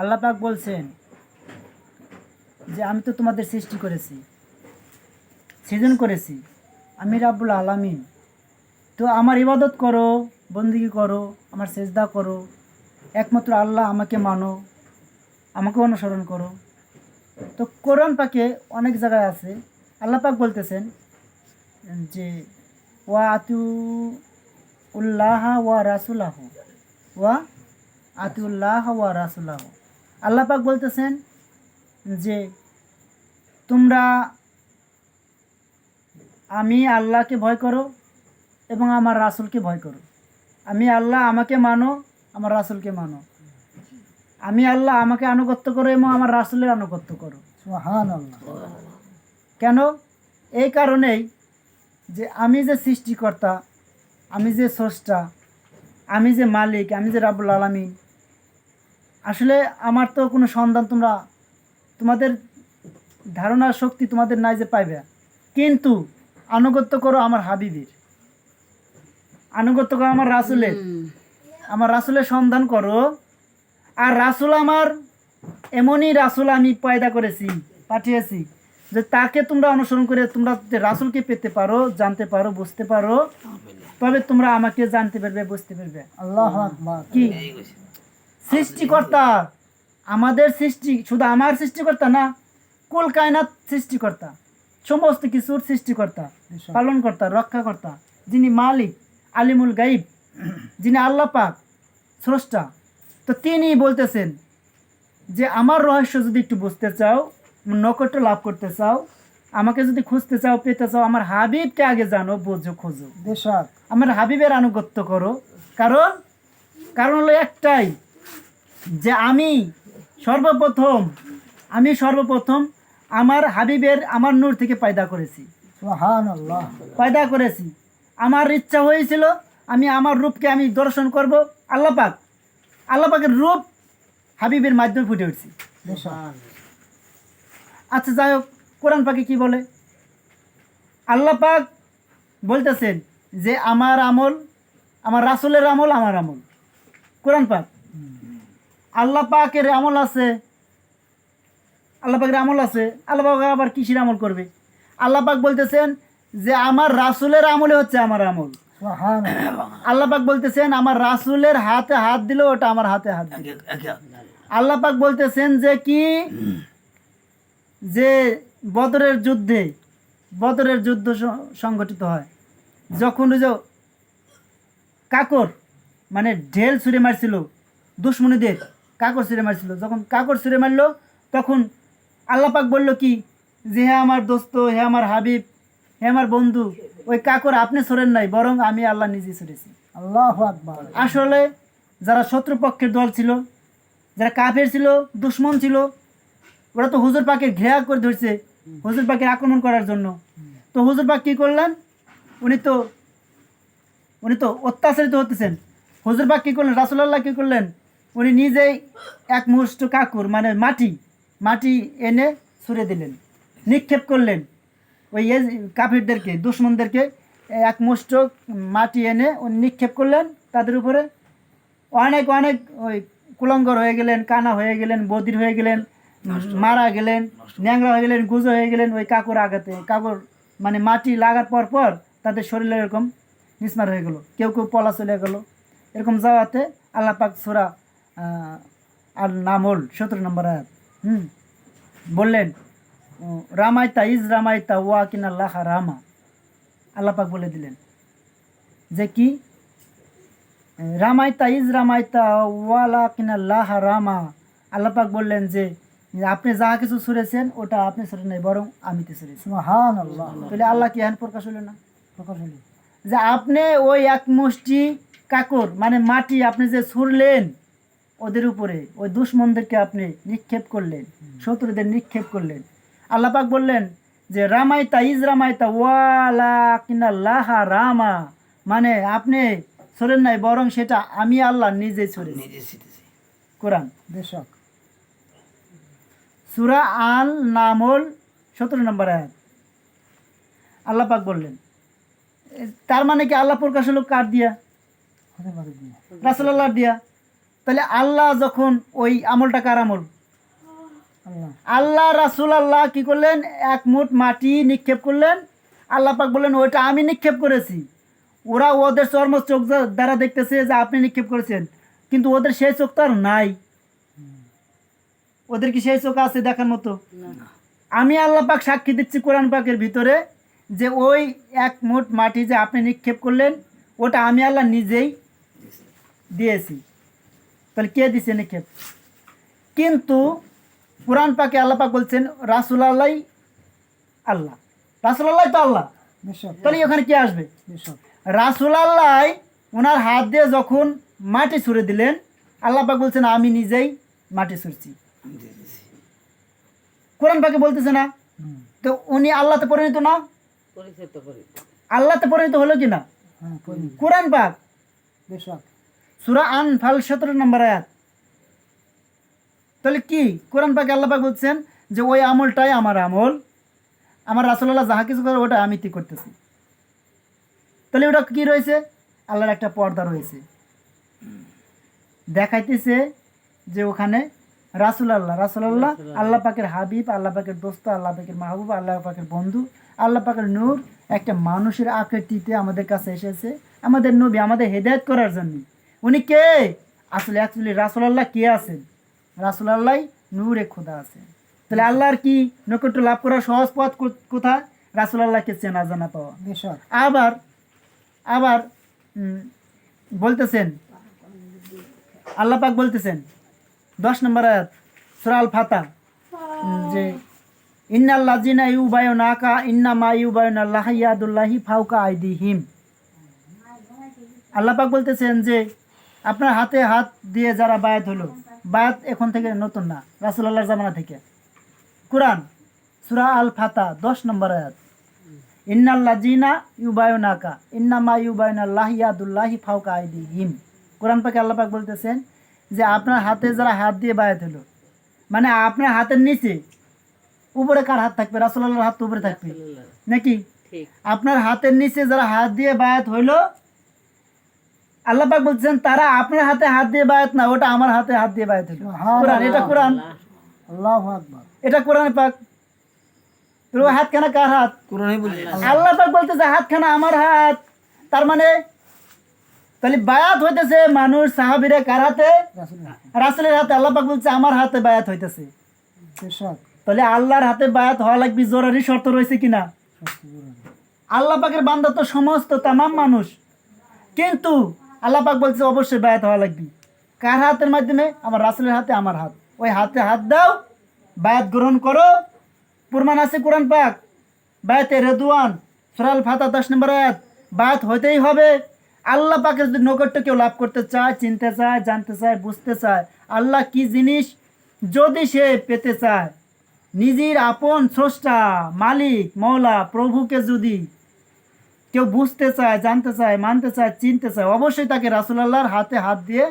আল্লাহ পাক বলছেন যে আমি তো তোমাদের সৃষ্টি করেছি, সৃজন করেছি, আমি রাব্বুল আলামিন। তো আমার ইবাদত করো, বন্দিগি করো, আমার সেজদা করো, একমাত্র আল্লাহ আমাকে মানো, আমাকে অনুসরণ করো। তো কোরআন পাকে অনেক জায়গায় আছে, আল্লাহ পাক বলতেছেন যে, ওয়া আতু উল্লাহ ওয়া রাসুলাহ, ওয়া আতিউল্লাহ ওয়া রাসুলাহ। আল্লাহ পাক বলতেছেন যে, তোমরা আমি আল্লাহকে ভয় করো এবং আমার রাসুলকে ভয় করো। আমি আল্লাহ আমাকে মানো, আমার রাসুলকে মানো। আমি আল্লাহ আমাকে আনুগত্য করো এবং আমার রাসুলের আনুগত্য করো। সুহান আল্লাহ কেন? এই কারণেই যে আমি যে সৃষ্টিকর্তা, আমি যে স্রষ্টা, আমি যে মালিক, আমি যে রাবুল আলমিন আসলে আমার তো কোনো সন্ধান তোমরা তোমাদের ধারণার শক্তি তোমাদের নাই যে পাইবে। কিন্তু আনুগত্য করো আমার হাবিবের। আনুগত্য করো আমার রাসুলের। আমার রাসুলের সন্ধান করো। আর রাসুল আমার এমনই রাসুল আমি পয়দা করেছি পাঠিয়েছি যে তাকে তোমরা অনুসরণ করে তোমরা রাসুলকে পেতে পারো জানতে পারো বুঝতে পারো তবে তোমরা আমাকে জানতে পারবে বুঝতে পারবে। আল্লাহ কি? সৃষ্টিকর্তা। আমাদের সৃষ্টি শুধু আমার সৃষ্টিকর্তা না কুল কায়নাত সৃষ্টিকর্তা সমস্ত কিছুর সৃষ্টিকর্তা পালনকর্তা রক্ষাকর্তা যিনি মালিক আলিমুল গাইব যিনি আল্লাহ পাক স্রষ্টা। তো তিনি বলতেছেন যে আমার রহস্য যদি একটু বুঝতে চাও নকট্য লাভ করতে চাও আমাকে যদি খুঁজতে চাও পেতে চাও আমার হাবিবকে আগে জানো বোঝো খোঁজো। আমার হাবিবের আনুগত্য করো। কারণ কারণ হলো একটাই যে আমি সর্বপ্রথম আমি সর্বপ্রথম আমার হাবিবের আমার নূর থেকে পয়দা করেছি। পয়দা করেছি। আমার ইচ্ছা হয়েছিল আমি আমার রূপকে আমি দর্শন করব। আল্লাহ পাক আল্লাহ পাকের রূপ হাবিবের মাধ্যমে ফুটে উঠছি। আচ্ছা যাই হোক কোরআন পাকে কী বলে? আল্লাহ পাক বলতেছেন যে আমার আমল আমার রাসুলের আমল আমার আমল। কোরআন পাক আল্লাহ পাকের আমল আছে। আল্লাহ পাকের আমল আছে। আল্লাহ পাক আবার কিসের আমল করবে? আল্লাহ পাক বলতেছেন যে আমার রাসুলের আমলে হচ্ছে আমার আমল। আল্লাহ পাক বলতেছেন আমার রাসুলের হাতে হাত দিল ওটা আমার হাতে হাত দিল আল্লাহ পাক বলতেছেন যে কি? যে বদরের যুদ্ধে বদরের যুদ্ধ সংগঠিত হয়। যখন ওই যে কাকর মানে ঢেল ছুঁড়ে মারছিল দুশ্মনীদের কাকর ছুঁড়ে মারছিল। যখন কাকর ছুঁড়ে মারলো তখন আল্লাহ পাক বলল কি যে হ্যাঁ আমার দোস্ত হে আমার হাবিব হে আমার বন্ধু ওই কাকর আপনি ছড়েন নাই বরং আমি আল্লাহ নিজে ছড়েছি। আল্লাহ আকবার। আসলে যারা শত্রুপক্ষের দল ছিল যারা কাফের ছিল দুশ্মন ছিল ওরা তো হুজুর পাকে ঘেরা করে ধরছে হুজুর পাকে আক্রমণ করার জন্য। তো হুজুর পাক কী করলেন? উনি তো উনি তো অত্যাচারিত হতেছেন। হুজুর পাক কী করলেন? রাসুলাল্লাহ কী করলেন? উনি নিজেই এক মুষ্ট কাকুর মানে মাটি মাটি এনে ছুঁড়ে দিলেন নিক্ষেপ করলেন। ওই কাফিরদেরকে দুশ্মনদেরকে এক মুষ্ট মাটি এনে উনি নিক্ষেপ করলেন। তাদের উপরে অনেক অনেক ওই কুলঙ্গর হয়ে গেলেন কানা হয়ে গেলেন বদির হয়ে গেলেন মারা গেলেন। ন্যাংরা হয়ে গেলেন। গুজো হয়ে গেলেন ওই কাকুর আঘাতে। কাকুর মানে মাটি লাগার পর পর তাদের শরীরে এরকম নিসমার হয়ে গেলো কেউ কেউ পলা চলে গেলো। এরকম যাওয়াতে আল্লাহ পাক সুরা আর নামল সতেরো নম্বর আয়াত। হুম। বললেন ও, রামাইতা ইজ রামাইতা ওয়া কিনা লাহা রামা। আল্লাহ পাক বলে দিলেন। যে কি? রামাইতা ইজ রামাইতা ওয়ালা কিনা লাহা রামা। আল্লাহ পাক বললেন যে আপনি যা কিছু ছুঁড়েছেন ওটা আপনি ছুড়ে নাই বরং আমি তো ছুঁড়েছি সুহান আল্লাহ তাহলে আল্লাহ কি এখন প্রকাশ হলো না? প্রকাশ হলো যে আপনি ওই এক মুষ্টি কাকর মানে মাটি আপনি যে ছুড়লেন ওদের উপরে ওই দুশ্মনদেরকে আপনি নিক্ষেপ করলেন শত্রুদের নিক্ষেপ করলেন। আল্লাহ পাক বললেন যে রামাইতা ইজ রামাইতা ওয়ালা কিনা লাহা রামা। মানে আপনি ছড়েন নাই বরং সেটা আমি আল্লাহ নিজে ছড়েছি কোরআন দেশাক সুরা আল নামল সতেরো নম্বর আয়াত। আল্লাহ পাক বললেন তার মানে কি আল্লাহ প্রকাশ হলো কার দিয়া? রাসুল্লাহ দিয়া। তাহলে আল্লাহ যখন ওই আমলটা কার আমল? আল্লাহ। রাসুল আল্লাহ কি করলেন? এক মুঠ মাটি নিক্ষেপ করলেন। আল্লাহ পাক বললেন ওইটা আমি নিক্ষেপ করেছি। ওরা ওদের চর্ম চোখ দ্বারা দেখতেছে যে আপনি নিক্ষেপ করেছেন। কিন্তু ওদের সেই চোখ তো আর নাই। ওদের কি সেই চোখ আছে দেখার মতো? আমি আল্লাহ পাক সাক্ষী দিচ্ছি কোরআন পাকের ভিতরে যে ওই এক মুঠ মাটি যে আপনি নিক্ষেপ করলেন ওটা আমি আল্লাহ নিজেই দিয়েছি। তাহলে কে দিছে নিক্ষেপ? কিন্তু কোরআন পাকে আল্লাহ পাক বলছেন রাসুল আল্লাহ। আল্লাহ রাসুল আল্লাহ। তো আল্লাহ তাহলে ওখানে কে আসবে? রাসুল আল্লাহ ওনার হাত দিয়ে যখন মাটি ছুঁড়ে দিলেন আল্লাহ পাক বলছেন আমি নিজেই মাটি ছুঁড়ছি। কোরআন পাকে বলতেছে না? তো উনি আল্লাহতে পরিণত না? আল্লাহতে পরিণত হলো কি না? হ্যাঁ কোরআন পাক। সুরা আন ফাল সতেরো নম্বর আয়াত। তাহলে কি? কোরআন পাকে আল্লাহ পাক বলছেন যে ওই আমলটাই আমার আমল। আমার রাসুল্লাহ যাহা কিছু করে ওটা আমি তি করতেছি। তাহলে ওটা কি রয়েছে? আল্লাহর একটা পর্দা রয়েছে। দেখাইতেছে যে ওখানে রাসুল আল্লাহ রাসুল আল্লাহ আল্লাহ পাকের হাবিব আল্লাহ পাকের দোস্ত আল্লাহ পাকের মাহবুব আল্লাহ পাকের বন্ধু আল্লাহ পাকের নূর একটা মানুষের আকৃতিতে আমাদের কাছে এসেছে। আমাদের নবী আমাদের হেদায়ত করার জন্য। উনি কে? আসলে অ্যাকচুয়ালি রাসুল আল্লাহ কে আছেন? রাসুল আল্লাহ নূরে খোদা আছেন। তাহলে আল্লাহর কি নৈকট্য লাভ করার সহজ পথ কোথায়? রাসুল আল্লাহকে চেনা জানা পাওয়া আবার আবার বলতেছেন আল্লাহ পাক বলতেছেন দশ নম্বর আয়াত সূরা আল ফাতা উম, যে ইন্নাল্লাজিনা ইউবায়ুনাকা ইন্নামা ইউবায়ুনাল্লাহ ইয়াদুল্লাহি ফাউকা আইদিহিম। আল্লাহ পাক বলতেছেন যে আপনার হাতে হাত দিয়ে যারা বায়াত হলো বায়াত এখন থেকে নতুন না রাসূলুল্লাহর জামানা থেকে। কোরআন সুরা আল ফাতা দশ নম্বর আয়াত। ইন্নাল্লাজিনা ইউবায়ুনাকা ইন্নামা ইউবায়ুনাল্লাহ ইয়াদুল্লাহি ফাউকা আইদিহিম। কোরআন পাকে আল্লাহ পাক বলতেছেন যে আপনার হাতে যারা হাত দিয়ে বায়াত হলো মানে আপনার হাতের নিচে উপরে কার হাত থাকবে? রাসূলুল্লাহর হাত উপরে থাকবে। নাকি? আপনার হাতের নিচে যারা হাত দিয়ে বায়াত হইল আল্লাহ পাক বলছেন তারা আপনার হাতে হাত দিয়ে বায়াত না ওটা আমার হাতে হাত দিয়ে বায়াত হইল কোরআন এটা কোরআন? আল্লাহ আকবার। এটা কোরআন পাক। তো ওই হাত কেন কার হাত? কোরআনে বলি আল্লাহ। পাক বলতেছে হাতখানা আমার হাত। তার মানে তাহলে বায়াত হইতেছে মানুষ সাহাবিরে কার হাতে? রাসুলের হাতে। আল্লাহ পাক বলছে আমার হাতে বায়াত হইতেছে। তাহলে আল্লাহর হাতে বায়াত হওয়া লাগবে জরুরি শর্ত রয়েছে কিনা? আল্লাহ পাকের বান্দা তো সমস্ত তামাম মানুষ। কিন্তু আল্লাহ পাক বলছে, অবশ্যই বায়াত হওয়া লাগবে। কার হাতের মাধ্যমে? আমার রাসুলের হাতে, আমার হাত। ওই হাতে হাত দাও, বায়াত গ্রহণ করো। প্রমাণ আছে কোরআন পাক। বায়াতে রেদুয়ান সুরাল ফাতা দশ নম্বর আয়াত। বায়াত হইতেই হবে। আল্লাহ পাকের যদি নৈকট্য কেউ লাভ করতে চায়, চিনতে চায়, জানতে চায়, বুঝতে চায়, আল্লাহ কি জিনিস যদি সে পেতে চায়? নিজের আপন স্রষ্টা, মালিক মৌলা প্রভুকে যদি কেউ বুঝতে চায় জানতে চায় মানতে চায় চিনতে চায় অবশ্যই তাকে রাসুলাল্লাহর হাতে হাত দিয়ে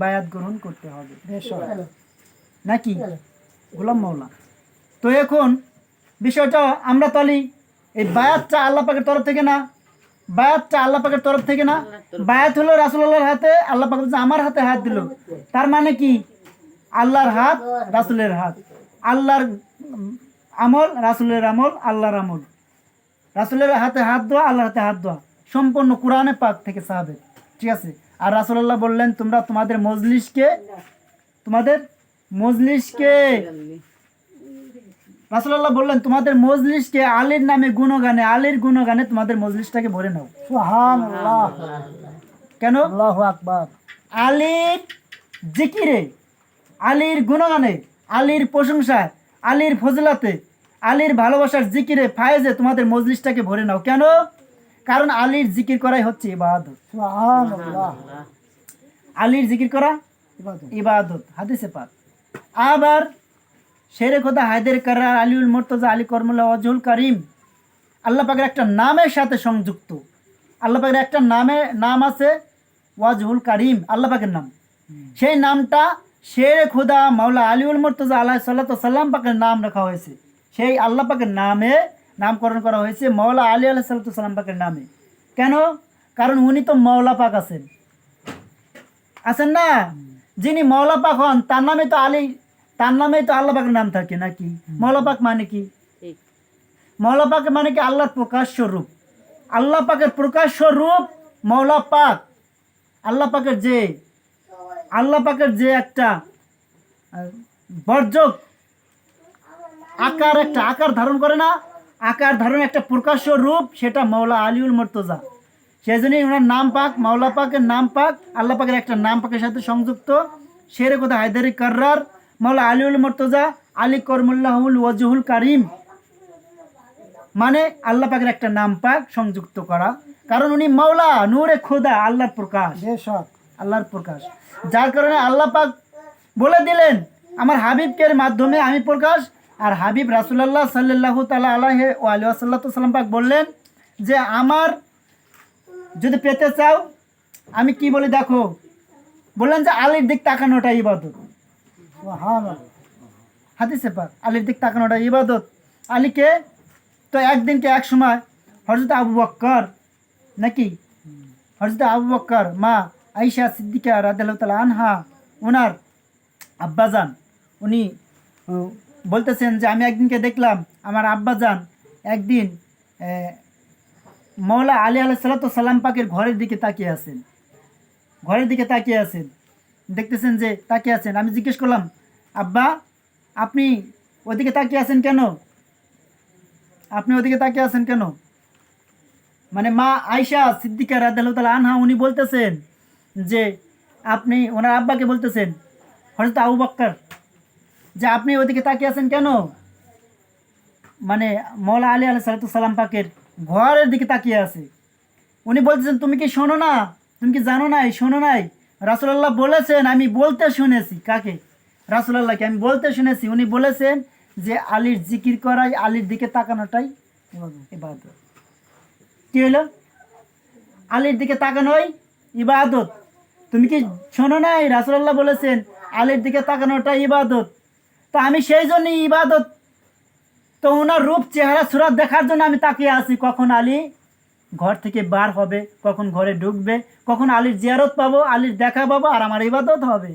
বায়াত গ্রহণ করতে হবে। নাকি? গোলাম মৌলা তো এখন বিষয়টা আমরা তালি এই বায়াতটা আল্লাহ পাকের তরফ থেকে না? বায়াতটা আল্লাহ পাকের তরফ থেকে না? বায়াত হলো রাসুলাল্লাহর হাতে আল্লাহ পাক আমার হাতে হাত দিল। তার মানে কি? আল্লাহর হাত রাসুলের হাত। আল্লাহর আমল রাসুলের আমল আল্লাহর আমল। রাসুলের হাতে হাত দেওয়া আল্লাহর হাতে হাত দেওয়া সম্পূর্ণ কোরআনে পাক থেকে সাহাবে ঠিক আছে? আর রাসুলাল্লাহ বললেন তোমরা তোমাদের মজলিসকে তোমাদের মজলিসকে রাসুলাল্লাহ বললেন তোমাদের মজলিসকে আলীর নামে গুণগানে আলীর গুণগানে তোমাদের মজলিসটাকে ভরে নাও। কেন? আলীর জিকিরে আলীর গুণগানে আলীর প্রশংসায় আলীর ফজলাতে আলীর ভালোবাসার জিকিরে ফায়েজে তোমাদের মজলিসটাকে ভরে নাও। কেন? কারণ আলীর জিকির করাই হচ্ছে ইবাদত। আলীর জিকির করা ইবাদত। হাদিসে পাক। আবার শেরে খোদা হায়দের কারার আলিউল মোর্তজা আলী কর্মুল্লাহ ওয়াজহুল করিম আল্লাহ পাকের একটা নামের সাথে সংযুক্ত। আল্লাহ পাকের একটা নামে নাম আছে ওয়াজহুল করিম আল্লাহ পাকের নাম। সেই নামটা শেরে খোদা মাওলা আলিউল মোর্তজা আল্লাহ সাল্লাহ সাল্লাম পাকের নাম রাখা হয়েছে। সেই আল্লাহ পাকের নামে নামকরণ করা হয়েছে মাওলা আলী আল্লাহ সাল্লাম পাকের নামে। কেন? কারণ উনি তো মাওলা পাক আছেন। আছেন না? যিনি মৌলা পাক হন তার নামে তো আলী তার নামে তো আল্লাহ পাকের নাম থাকে নাকি? মৌলা পাক মানে কি? মৌলা পাক মানে কি? আল্লাহর প্রকাশ্য রূপ। আল্লাহ পাকের প্রকাশ্য রূপ মৌলা পাক। আল্লাহ পাকের যে আল্লাহ পাকের যে একটা বর্জক আকার একটা আকার ধারণ করে না আকার ধারণ একটা প্রকাশ্য রূপ সেটা মৌলা আলিউল মর্তজা। সেই জন্যই ওনার নাম পাক মাওলা পাকের নাম পাক আল্লাহ পাকের একটা নাম পাকের সাথে সংযুক্ত। শেরে কোথা হায়দারি কর্রার মাওলা আলিউল মর্তজা আলী করমুল্লাহুল ওয়াজহুল কারিম। মানে আল্লাহ পাকের একটা নাম পাক সংযুক্ত করা। কারণ উনি মাওলা নূরে খোদা আল্লাহর প্রকাশ। আল্লাহর প্রকাশ। যার কারণে আল্লাহ পাক বলে দিলেন আমার হাবিবকে মাধ্যমে আমি প্রকাশ আর হাবিব রাসুলাল্লাহ সাল্লাহ তালা আলাহ ও আলী আসাল্লাহ সাল্লাম পাক বললেন যে আমার যদি পেতে চাও, আমি কি বলি দেখো, বললেন যে আলীর দিক তাকানোটা ইবাদত। সুবহানাল্লাহ। হাদিসে পাক, আলীর দিক তাকানোটা ইবাদত। আলীকে তো একদিনকে এক সময় হজরত আবু বক্কর নাকি? হজরত আবু বক্কর, মা আইসা সিদ্দিকা তাআলা আনহা ওনার আব্বাজান, উনি বলতেছেন যে আমি একদিনকে দেখলাম আমার আব্বাজান একদিন আহ, মৌলা আলী আলাহ সাল্লাম পাকের ঘরের দিকে তাকিয়ে আছেন। ঘরের দিকে তাকিয়ে আছেন। দেখতেছেন যে তাকিয়ে আছেন। আমি জিজ্ঞেস করলাম আব্বা আপনি ওদিকে তাকিয়ে আছেন কেন? আপনি ওদিকে তাকিয়ে আছেন কেন? মানে মা আয়সা সিদ্দিকা তাআলা আনহা উনি বলতেছেন যে আপনি ওনার আব্বাকে বলতেছেন হযরত আবু বক্কর যে আপনি ওদিকে তাকিয়ে আছেন কেন? মানে মৌলা আলী আলাহ সালাম পাকের ঘরের দিকে তাকিয়ে আছে। উনি বলতেছেন তুমি কি শোনো না? তুমি কি জানো নাই? শোনো নাই? রাসুলাল্লাহ বলেছেন আমি বলতে শুনেছি। কাকে? রাসুলাল্লাহকে আমি বলতে শুনেছি। উনি বলেছেন যে আলীর জিকির করাই আলীর দিকে তাকানোটাই ইবাদত। কি হলো আলীর দিকে তাকানোই ইবাদত। তুমি কি শোনো নাই? রাসুলাল্লাহ বলেছেন আলীর দিকে তাকানোটাই ইবাদত। তো আমি সেই জন্যই ইবাদত তো ওনার রূপ চেহারা সুরাত দেখার জন্য আমি তাকিয়ে আছি। কখন আলী ঘর থেকে বার হবে কখন ঘরে ঢুকবে কখন আলীর জিয়ারত পাবো আলীর দেখা পাবো আর আমার ইবাদত হবে।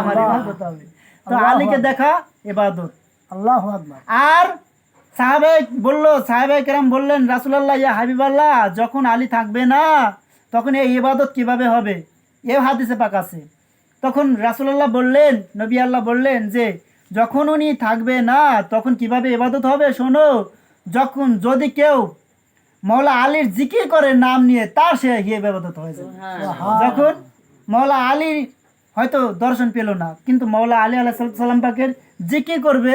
আমার ইবাদত হবে। তো আলীকে দেখা ইবাদত। আল্লাহু আর সাহাবে বলল সাহাবে কেরাম বললেন রাসুলাল্লাহ ইয়া হাবিবাল্লাহ যখন আলী থাকবে না তখন এই ইবাদত কীভাবে হবে? এ হাদিসে পাক আছে। তখন রাসুলাল্লাহ বললেন নবী আল্লাহ বললেন যে যখন উনি থাকবে না তখন কীভাবে ইবাদত হবে শোনো? যখন যদি কেউ মৌলা আলীর জিকির করে নাম নিয়ে তার সে গিয়ে ইবাদত হয়ে যাবে। সুবহানাল্লাহ। যখন মৌলা আলী হয়তো দর্শন পেল না কিন্তু মৌলা আলী আলাহ সাল্লাম পাকের জিকির করবে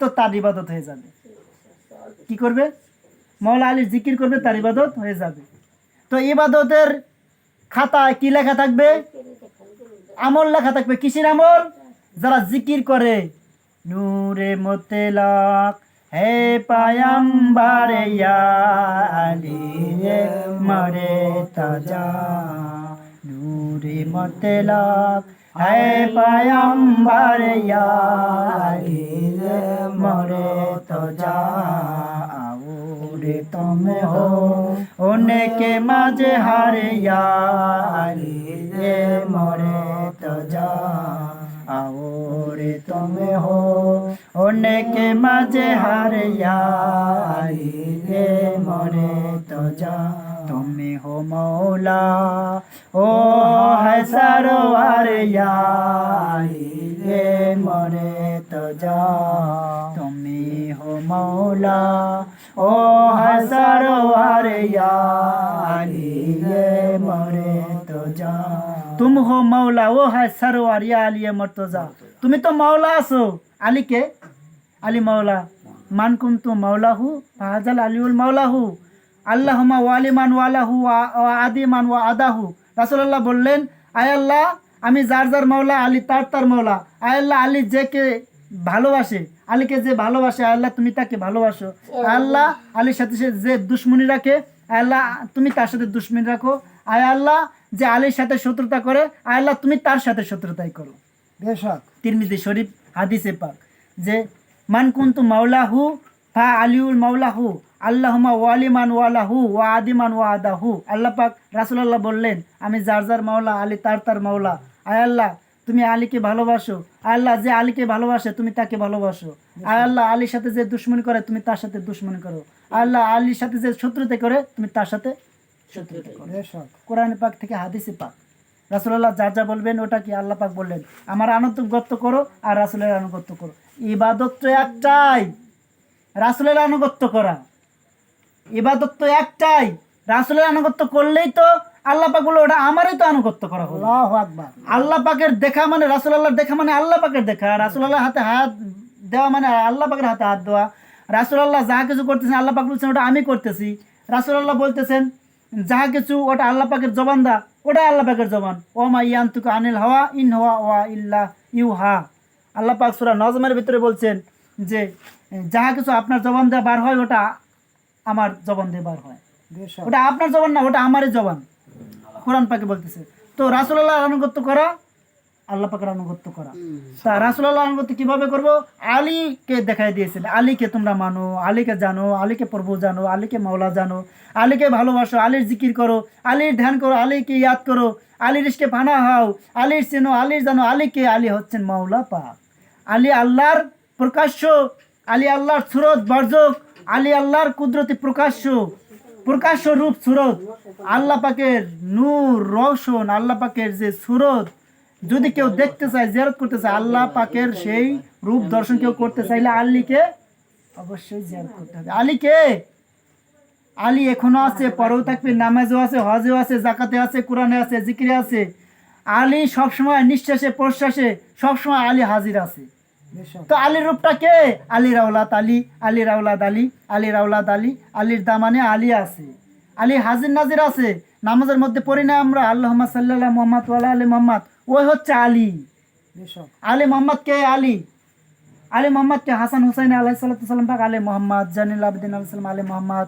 তো তার ইবাদত হয়ে যাবে। কি করবে? মৌলা আলীর জিকির করবে তার ইবাদত হয়ে যাবে। তো ইবাদতের খাতায় কি লেখা থাকবে? আমল লেখা থাকবে। কিসের আমল? যারা জিকির করে নূরে মোতেলাক হে পায়াম্বারে ইয়া আলী রে মরে তাজা। নূরে মোতেলাক হে পায়াম্বারে ইয়া আলী রে মরে তাজা। আউরে তুমি হো উনকে মাঝে হারে ইয়া আলী রে तुम हो उनके मज़े हर ये मोरे तो जा तुम हो मौला ओ है सरोवर ये मोरे तो जा तुम हो मौला ओ है सरोवर ये मोरे तो जा तुम हो मौला वो है सरोवर या अली मर्तजा তুমি তো মাওলা আছো। আলীকে? আলী মাওলা। মান কুন্তু মাওলাহু, ফাহাজাল আলিউল মাওলাহু। আল্লাহমা ওয়ালিমান ওয়ালাহু ওয়া আদিমান ওয়া আদাহু। রাসূলুল্লাহ বললেন, আয় আল্লাহ, আমি যার যার মাওলা, আলী তার তার মাওলা। আয় আল্লাহ, আলী যে কে ভালোবাসে, আলীকে যে ভালোবাসে, আয় আল্লাহ, তুমি তাকে ভালোবাসো। আল্লাহ, আলীর সাথে সে যে দুশ্মনী রাখে আয় আল্লাহ, তুমি তার সাথে দুশ্মনী রাখো আয় আল্লাহ, যে আলীর সাথে শত্রুতা করে, আয় আল্লাহ, তুমি তার সাথে শত্রুতাই করো। তিরমিজি শরীফ হাদিসে পাক যে মান কুন্তু মাওলাহু ফা আলিউল মাওলাহু আল্লাহমা ওয়ালিমান ওয়ালাহু ওয়া আদিমান ওয়া আদাহু আল্লাহ পাক রাসূলুল্লাহ বললেন আমি যার যার মাওলা আলী তার তার মাওলা। আয় আল্লাহ তুমি আলীকে ভালোবাসো। আল্লাহ যে আলীকে ভালোবাসে তুমি তাকে ভালোবাসো। আল্লাহ আলীর সাথে যে দুশ্মনী করে তুমি তার সাথে দুশ্মনী করো। আল্লাহ আলীর সাথে যে শত্রুতে করে তুমি তার সাথে শত্রুতে করো। কোরআন পাক থেকে হাদিসে পাক। রাসুল্লাহ যা যা বলবেন ওটা কি আল্লাহ পাক বললেন? আমার আনুগত্য করো আর রাসুলের আনুগত্য করো। ইবাদত তো একটাই। রাসুলের আনুগত্য করা। ইবাদত তো একটাই। রাসুলের আনুগত্য করলেই তো আল্লাহ পাক বলল ওটা আমারই তো আনুগত্য করা হলো। আল্লাহু আকবার। আল্লাহ পাকের দেখা মানে রাসুল আল্লাহর দেখা মানে আল্লাহ পাকের দেখা। রাসুল আল্লাহ হাতে হাত দেওয়া মানে আল্লাহ পাকের হাতে হাত দেওয়া। রাসুল আল্লাহ যা কিছু করতেছেন আল্লাহ পাক বলছেন ওটা আমি করতেছি। রাসুল আল্লাহ বলতেছেন যাহা কিছু ওটা আল্লাহ পাকের জবান দা ওটা আল্লাহ পাকের জবান। ও মা ইয়ান তুকু আনিল হাওয়া ইন হওয়া ওয়া ইল্লা ইউ হা আল্লাহ পাক সুরা নজমের ভিতরে বলছেন যে যাহা কিছু আপনার জবান দিয়ে বার হয় ওটা আমার জবান দিয়ে বার হয়। ওটা আপনার জবান না ওটা আমারই জবান। কোরআন পাকে বলতেছে। তো রাসুল্লাহ আনুগত্য করা আল্লাহ পাকের আনুগত্য করা। তা রাসুল্লাহ আনুগত্য কীভাবে করব? আলীকে দেখাই দিয়েছেন। আলীকে তোমরা মানো আলীকে জানো আলীকে প্রভু জানো আলীকে মাওলা জানো আলীকে ভালোবাসো আলীর জিকির করো আলীর ধ্যান করো আলীকে ইয়াদ করো আলীর ইসকে ফানা হও আলীর চেনো আলীর জানো আলীকে আলী হচ্ছেন মাওলা পাক। আলী আল্লাহর প্রকাশ্য আলী আল্লাহর সুরত বর্জক আলী আল্লাহর কুদরতি প্রকাশ্য প্রকাশ্য রূপ সুরত। আল্লাহ পাকের নূর রওশন আল্লাহ পাকের যে সুরত যদি কেউ দেখতে চায় জেরত করতে চায়, আল্লাহ পাকের সেই রূপ দর্শন কেউ করতে চাইলে আলীকে অবশ্যই জিয়ারত করতে হবে। আলীকে আলী এখনও আছে, পরেও থাকবে, নামাজও আছে, হজেও আছে, জাকাতে আছে, কোরআনে আছে, জিকিরে আছে। আলী সবসময় নিঃশ্বাসে, প্রশ্বাসে, সবসময় আলী হাজির আছে। তো আলীর রূপটা কে? আলী রাউলাত আলী আলী রাউলাদ আলী আলী রাউলাদ আলী, আলীর দামানে আলী আছে। আলী হাজির নাজির আছে। নামাজের মধ্যে পড়ি না আমরা আল্লাহ সাল্লাহ মোহাম্মদ আলী মোহাম্মদ। ওই হচ্ছে আলী। আলী মোহাম্মদ কে? আলী। আলী মোহাম্মদ কে? হাসান হুসাইন আলাহ সাল্লাম পাক। আলী মোহাম্মদ, জানিল আবদিন আলাহ সালাম, আলী মোহাম্মদ।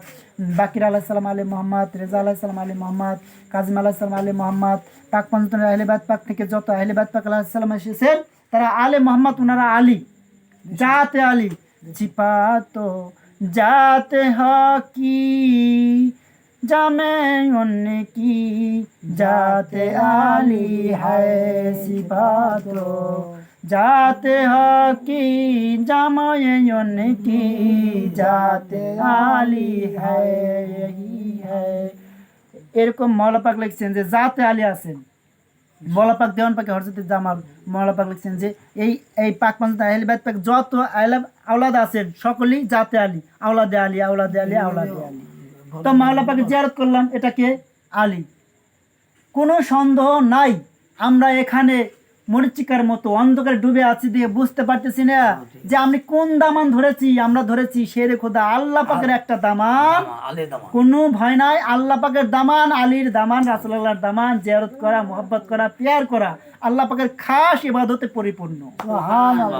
বাকির আলাহ সালাম, আলী মোহাম্মদ। রেজা আলাহ সালাম, আলী মোহাম্মদ। কাজিম আলাহ সালাম, আলী মোহাম্মদ। পাক পঞ্চতন আহলেবাদ পাক থেকে যত আহলেবাদ পাক আলাহ সাল্লাম এসেছেন, তারা আলে মোহাম্মদ ওনারা আলী। জাতে আলী। জিপাতো জাতে হকি। जामे उनकी जाते आली है सिपा तो जाते हकी जामे उनकी जाते आली है यही है এরকম মৌলা পাক লিখছেন যে জাতে আলী আছেন মৌলা পাক দেওয়ান পাকে হরজত জামাল মৌলা পাক লিখছেন যে এই এই পাক পঞ্চায়েত আহলিবাদ পাক যত আহলাব আওলাদ আছেন সকলেই জাতে আলী আওলাদে আলী আওলাদে আলী আওলাদে আলী তো মাওলা পাকে জিয়ারত করলাম এটাকে আলী। কোনো সন্দেহ নাই আমরা এখানে মরিচিকার মতো অন্ধকারে ডুবে আছি দিয়ে বুঝতে পারতেছি না যে আমি কোন দামান ধরেছি আমরা ধরেছি শেরে খোদা আল্লাহ পাকের একটা দামান। কোনো ভয় নাই আল্লাহ পাকের দামান আলীর দামান রাসুল্লাহর দামান জিয়ারত করা মোহব্বত করা পেয়ার করা আল্লাহ পাকের খাস ইবাদতে পরিপূর্ণ।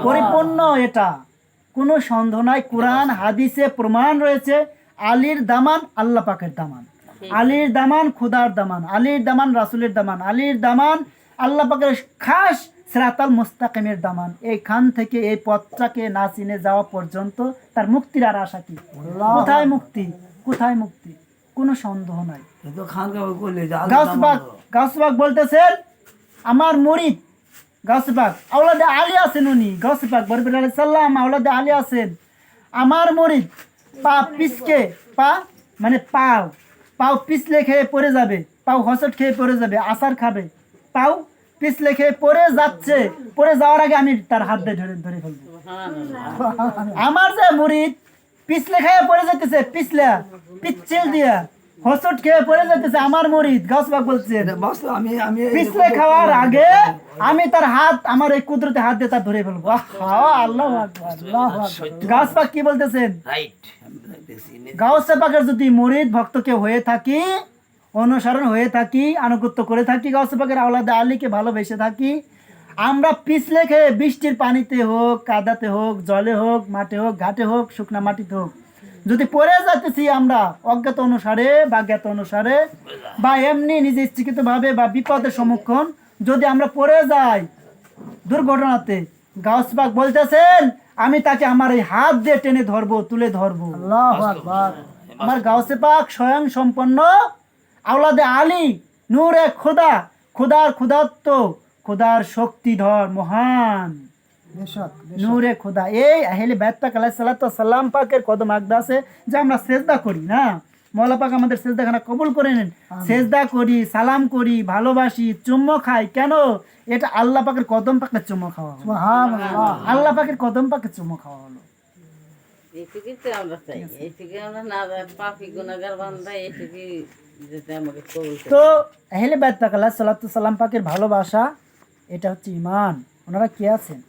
পরিপূর্ণ এটা। কোনো সন্দেহ নাই কোরআন হাদিসে প্রমাণ রয়েছে আলীর দামান আল্লাহ পাকের দামান। আলীর দামান খুদার দামান আলীর দামান রাসুলের দামান আলীর দামান আল্লাহ পাকের খাস সেরাতাল মুস্তাকিমের দামান। এইখান থেকে এই পথটাকে না চিনে যাওয়া পর্যন্ত তার মুক্তির আর আশা কি? কোথায় মুক্তি? কোথায় মুক্তি? কোনো সন্দেহ নাই। গাউসবাগ গাউসবাগ বলতেছেন আমার মরিদ গাউসবাগ আওলাদে আলী আছেন উনি। গাউসবাগ বরবির আলী সাল্লাম আওলাদে আলী আছেন। আমার মুরিদ পা পিসকে পা মানে পাও। পাও পিছলে খেয়ে পড়ে যাবে পাও হসট খেয়ে পড়ে যাবে আসার খাবে। পাও পিছলে খেয়ে পড়ে যাচ্ছে পড়ে যাওয়ার আগে আমি তার হাত দিয়ে ধরে ধরে ফেলব। আমার যে মুড়ি পিছলে খেয়ে পড়ে যেতেছে পিছলে পিচ্ছিল দিয়া। হসট খেয়ে পড়ে যেতেছে আমার মুরিদ গাছবাগ বলছে। আমি আমি পিছলে খাওয়ার আগে আমি তার হাত আমার এই কুদরতে হাত দিয়ে তার ধরে ফেলব। আল্লাহ আকবার, আল্লাহ আকবার। গাছবাগ কি বলতেছেন? রাইট গাউসে পাকের যদি মুরিদ ভক্তকে হয়ে থাকি অনুসরণ হয়ে থাকি আনুগত্য করে থাকি গাউসে পাকের আওলাদে আলীকে ভালোবেসে থাকি আমরা পিছলে খেয়ে বৃষ্টির পানিতে হোক কাদাতে হোক জলে হোক মাঠে হোক ঘাটে হোক শুকনা মাটিতে হোক যদি পড়ে যাইতেছি আমরা অজ্ঞাত অনুসারে বা জ্ঞাত অনুসারে বা এমনি নিজে ইচ্ছাকৃতভাবে বা বিপদের সম্মুখীন যদি আমরা পড়ে যাই দুর্ঘটনাতে গাউসবাগ বলতেছেন আমি তাকে আমার এই হাত দিয়ে টেনে ধরবো তুলে ধরবো। আমার গাউসে পাক স্বয়ং সম্পন্ন আওলাদে আলী নূরে খোদা খোদার ক্ষুধাত্ম খোদার শক্তিধর মহান। নূরে খোদা। এই আহলে বাইত পাক আলাইহিস সালাতু সালাম পাকের কদম যে আমরা সেজদা করি না? মৌলা পাক আমাদের সেজদাখানা কবুল করে নেন। সেজদা করি সালাম করি ভালোবাসি চুম্ম খাই। কেন? এটা আল্লাহ পাকের কদম পাকের চুম্ম খাওয়া হলো। সুবহানাল্লাহ। আল্লাহ পাকের কদম পাকের চুম্ম খাওয়া হলো। এইটুকুই তো আমরা চাই। এইটুকু আমরা না পাপি গুণাগার বান্ধা এইটুকুই যেতে আমাকে কবুল করে। তো আহলে বাইত পাক আলাইহিস সালাতু সালাম পাকের ভালোবাসা এটা হচ্ছে ইমান ওনারা কে আছেন?